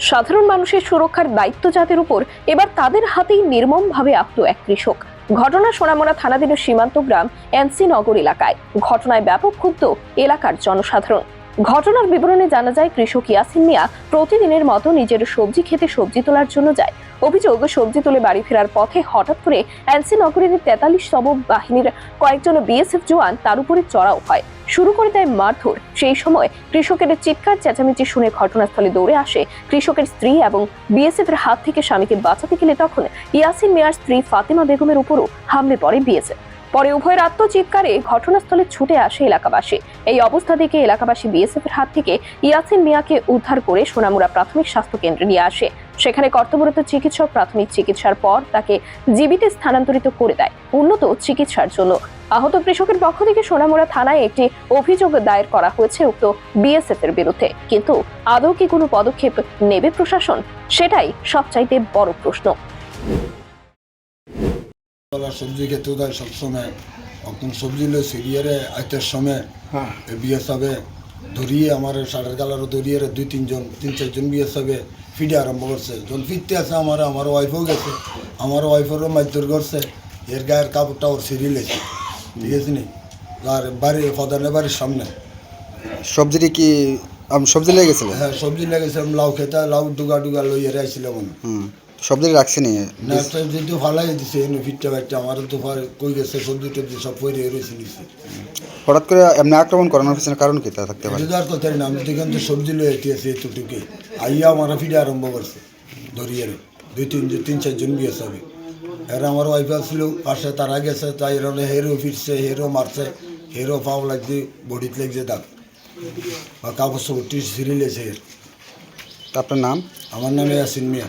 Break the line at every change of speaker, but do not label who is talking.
সাধারণ মানুষের সুরক্ষার দায়িত্ব যাদের উপর, এবার তাদের হাতেই নির্মমভাবে আহত এক কৃষক। ঘটনা সোনামোনা থানাধীন সীমান্ত গ্রাম এনসি নগর এলাকায়। ঘটনায় ব্যাপক ক্ষুব্ধ এলাকার জনসাধারণ। ঘটনার বিবরণে জানা যায়, কৃষক ইয়াসিন মিয়া প্রতিদিনের মতো নিজের সবজি খেতে সবজি তোলার জন্য যায়। অভিযোগ, সবজি তুলে বাড়ি ফেরার পথে হঠাৎ করে এনসি নগরের তেতাল্লিশতম বাহিনীর কয়েকজন বিএসএফ জওয়ান তার উপরে চড়াও হয়। শুরু করে দেয় মারধর। সেই সময় কৃষকের চিৎকার, চেঁচামেচি শুনে ঘটনাস্থলে দৌড়ে আসে কৃষকের স্ত্রী এবং বিএসএফ এর হাত থেকে স্বামীকে বাঁচাতে গেলে তখন ইয়াসিন মিয়ার স্ত্রী ফাতেমা বেগমের উপরও হামলে পড়ে বিএসএফ। পরে উভয়ের আত্মচিৎকারে ঘটনাস্থলে ছুটে আসে এলাকাবাসী। এই অবস্থা দেখে এলাকাবাসী বিএসএফ এর হাত থেকে ইয়াসিন মিয়াকে উদ্ধার করে সোনামুড়া প্রাথমিক স্বাস্থ্য কেন্দ্রে নিয়ে আসে। সেখানে কর্তব্যরত চিকিৎসক প্রাথমিক চিকিৎসার পর তাকে জীবিতে স্থানান্তরিত করে দেয় উন্নত চিকিৎসার জন্য। আহত কৃষকের পক্ষ থেকে সোনামুড়া থানায় একটি অভিযোগ দায়ের করা হয়েছে উক্ত বিএসএফ এর বিরুদ্ধে। কিন্তু আদৌ কি কোনো পদক্ষেপ নেবে প্রশাসন? সেটাই সবচাইতে বড় প্রশ্ন।
তলা সবজি খেতে দেয় সবসময়। এখন সবজি লো সিরিয়ারে আইতের সময় বিয়ে সবে ধরিয়ে আমার সাড়ের গালারও ধরিয়ে দুই তিনজন তিন চারজন বিয়ে সবে ফিডে আরম্ভ করছে। যখন ফিরতে আছে আমার আমার ওয়াইফও গেছে। আমার ওয়াইফেরও মাইতর করছে। এর গায়ের কাপড়টা ওর সিঁড়ি লেছে ঠিক আছে নি? আর বাড়ি ফদানের বাড়ির সামনে।
সবজিটি কি আম- সবজি লেগে গেছিল
হ্যাঁ সবজি লেগেছিলাম লাউ খেতে লাউ ডুগা ডুগা লইয়ে রাখছিলাম আমি
সবজি রাখছিনি
না? তো ফালাই দিছে এনে ফিটটা বাচ্চা আমার তো কই গেছে সবজি টবজি সব পরে রয়েছে নিছে
হঠাৎ করে এমনি আক্রমণ করানোর পিছনে কারণ কি তা থাকতে পারে?
রোজগার কথা না আমি দেখেন তো সবজি লয়ে এটিয়েছি এতটুকু আইয়া আমার ফিরে আরম্ভ করছে ধরিয়ে। দুই তিন তিন চারজন বিয়ে সবে এরা আমার ওয়াইফ আসছিল পাশে তারা গেছে তাই এরা হেরো ফিরছে হেরো মারছে হেরো পাও লাগছে বডিত লাগছে দাগ। বা কাপড় সবটি সিরিলেছে এর
তা আপনার নাম?
আমার নামে ইয়াসিন মিয়া।